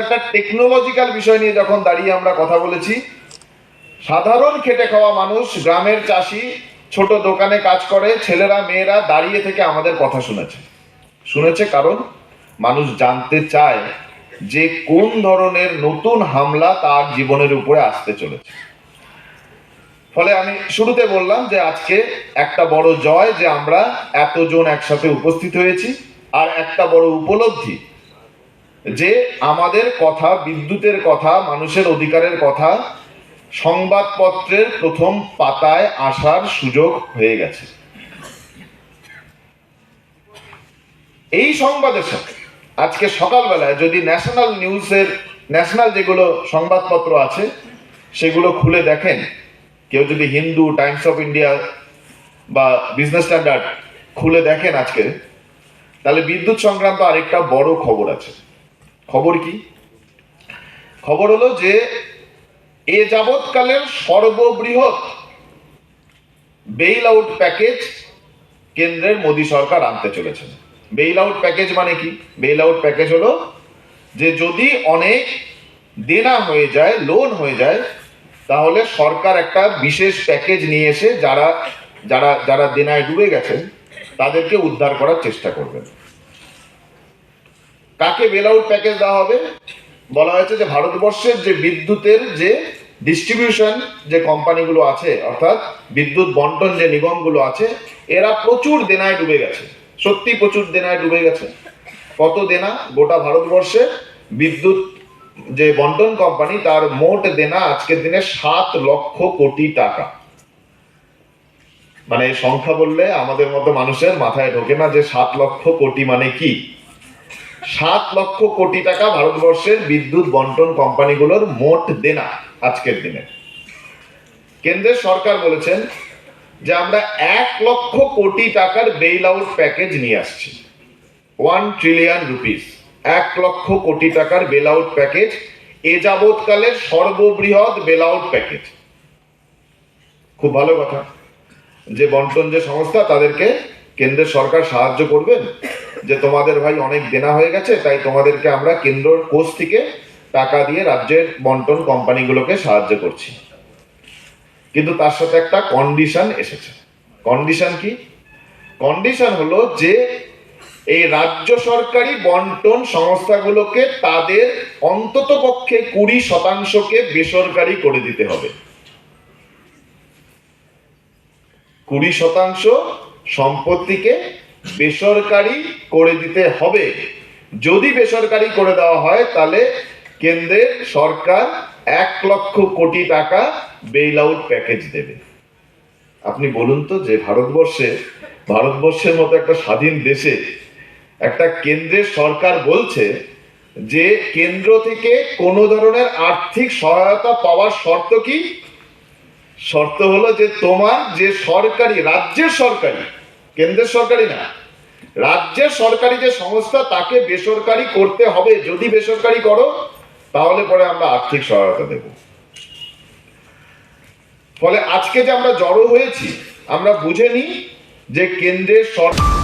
একটা টেকনোলজিক্যাল বিষয় নিয়ে যখন দাঁড়িয়ে আমরা কথা বলেছি, সাধারণ খেটে খাওয়া মানুষ, গ্রামের চাষি, ছোট দোকানে কাজ করে, ছেলেরা, মেয়েরা দাঁড়িয়ে থেকে আমাদের কথা শুনেছে। শুনেছে কারণ মানুষ জানতে চায় যে কোন ধরনের নতুন হামলা তার জীবনের উপরে আসতে চলেছে। ফলে আমি শুরুতে বললাম যে আজকে একটা বড় জয় যে আমরা এতজন একসাথে উপস্থিত হয়েছি, আর একটা বড় উপলব্ধি যে আমাদের কথা, বিদ্যুতের কথা, মানুষের অধিকারের কথা সংবাদপত্রের প্রথম পাতায় আসার সুযোগ হয়ে গেছে। এই সংবাদের সাথে আজকে সকালবেলায় যদি ন্যাশনাল নিউজের, ন্যাশনাল যেগুলো সংবাদপত্র আছে, সেগুলো খুলে দেখেন, কেউ যদি হিন্দু, টাইমস অফ ইন্ডিয়া বা বিজনেস স্ট্যান্ডার্ড খুলে দেখেন আজকে, তাহলে বিদ্যুৎ সংক্রান্ত আরেকটা বড় খবর আছে। খবর কি? খবর হলো যে, এ যাবৎকালের সর্ববৃহৎ বেইল আউট প্যাকেজ কেন্দ্রের মোদী সরকার আনতে চলেছেন। বেইল আউট প্যাকেজ মানে কি? বেইল আউট প্যাকেজ হলো যে, যদি অনেক দেনা হয়ে যায় লোন হয়ে যায়, তাহলে সরকার একটা বিশেষ প্যাকেজ নিয়ে এসে যারা যারা যারা দেনায় ডুবে গেছেন, তাদেরকে উদ্ধার করার চেষ্টা করবেন। কাকে বেল আউট প্যাকেজ দেওয়া হবে? বলা হয়েছে যে ভারতবর্ষের যে বিদ্যুতের যে ডিস্ট্রিবিউশন যে কোম্পানিগুলো আছে, অর্থাৎ বিদ্যুৎ বন্টন যে নিগমগুলো আছে, এরা প্রচুর দেনায় ডুবে গেছে। সত্যি প্রচুর দেনায় ডুবে গেছে। কত দেনা? গোটা ভারতবর্ষে বিদ্যুৎ যে বন্টন কোম্পানি তার মোট দেনা আজকের দিনে সাত লক্ষ কোটি টাকা। মানে সংখ্যা বললে আমাদের মতো মানুষের মাথায় ঢোকে না যে সাত লক্ষ কোটি মানে কি? সাত লক্ষ কোটি টাকা ভারতবর্ষের বিদ্যুৎ বন্টন কোম্পানিগুলোর মোট দেনা আজকের দিনে। কেন্দ্রের সরকার বলেছেন যে আমরা এক লক্ষ কোটি টাকার বেইল আউট প্যাকেজ নিয়ে আসছি। ওয়ান ট্রিলিয়ন রুপিস এক লক্ষ কোটি টাকার বেল আউট প্যাকেজ এ যাবৎকালের সর্ববৃহৎ বেল আউট প্যাকেজ খুব ভালো কথা। যে বন্টন যে সংস্থা, তাদেরকে কেন্দ্রের সরকার সাহায্য করবেন যে তোমাদের ভাই অনেক দেনা হয়ে গেছে, তাই তোমাদেরকে আমরা কেন্দ্র কোষ থেকে টাকা দিয়ে রাজ্যের বন্টন কোম্পানিগুলোকে সাহায্য করছি। কিন্তু তার সাথে একটা কন্ডিশন এসেছে। কন্ডিশন কি? কন্ডিশন হলো যে এই রাজ্য সরকারি বন্টন সংস্থাগুলোকে তাদের অন্তত পক্ষে কুড়ি শতাংশকে বেসরকারি করে দিতে হবে। কুড়ি শতাংশ সম্পত্তিকে বেসরকারি করে দিতে হবে। যদি বেসরকারি করে দেওয়া হয়, তাহলে কেন্দ্রের সরকার এক লক্ষ কোটি টাকা বেইল আউট প্যাকেজ দেবে। আপনি বলুন তো যে ভারতবর্ষে, ভারতবর্ষের মতো একটা স্বাধীন দেশে একটা কেন্দ্রের সরকার বলছে যে কেন্দ্র থেকে কোনো ধরনের আর্থিক সহায়তা পাওয়ার শর্ত কি? শর্ত হলো যে তোমার যে সরকারি, রাজ্যের সরকারি কেন্দ্রের সরকারি না। রাজ্যের সরকারি যে সংস্থা, তাকে বেসরকারি করতে হবে। যদি বেসরকারি করো, তাহলে পরে আমরা আর্থিক সহায়তা দেব। ফলে আজকে যে আমরা জড়ো হয়েছি, আমরা বুঝে নিই যে কেন্দ্রের সরকার